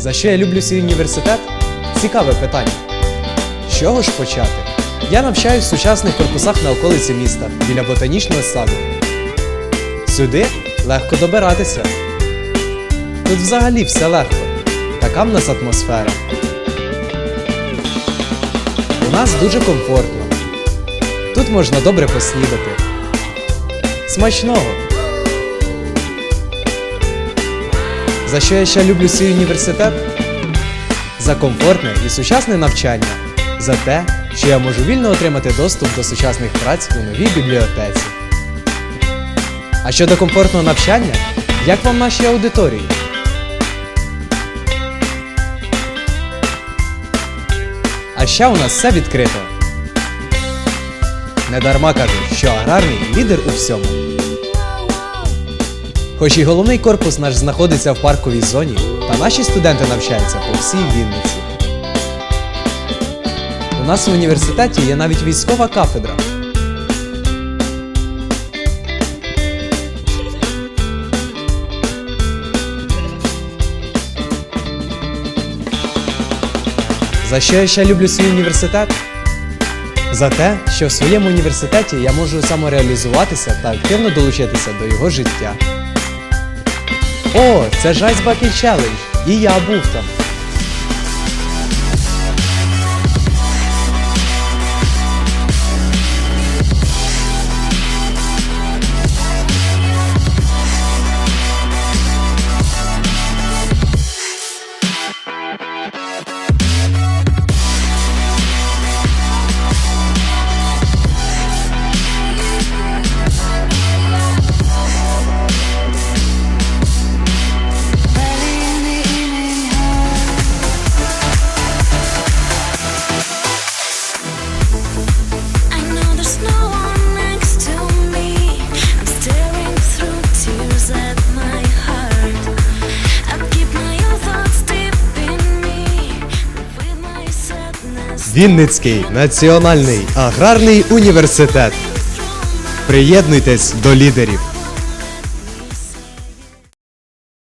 За що я люблю свій університет? Цікаве питання. З чого ж почати? Я навчаюсь в сучасних корпусах на околиці міста біля ботанічного саду. Сюди легко добиратися. Тут взагалі все легко. Така в нас атмосфера. У нас дуже комфортно. Тут можна добре поснідати. Смачного! За що я ще люблю свій університет? За комфортне і сучасне навчання. За те, що я можу вільно отримати доступ до сучасних праць у новій бібліотеці. А щодо комфортного навчання, як вам наші аудиторії? А ще у нас все відкрито. Недарма кажуть, що аграрний лідер у всьому. Хоч і головний корпус наш знаходиться в парковій зоні, та наші студенти навчаються по всій Вінниці. У нас в університеті є навіть військова кафедра. За що я ще люблю свій університет? За те, що в своєму університеті я можу самореалізуватися та активно долучитися до його життя. О, це ж Ice Bucket Challenge! І я був там. Вінницький національний аграрний університет. Приєднуйтесь до лідерів.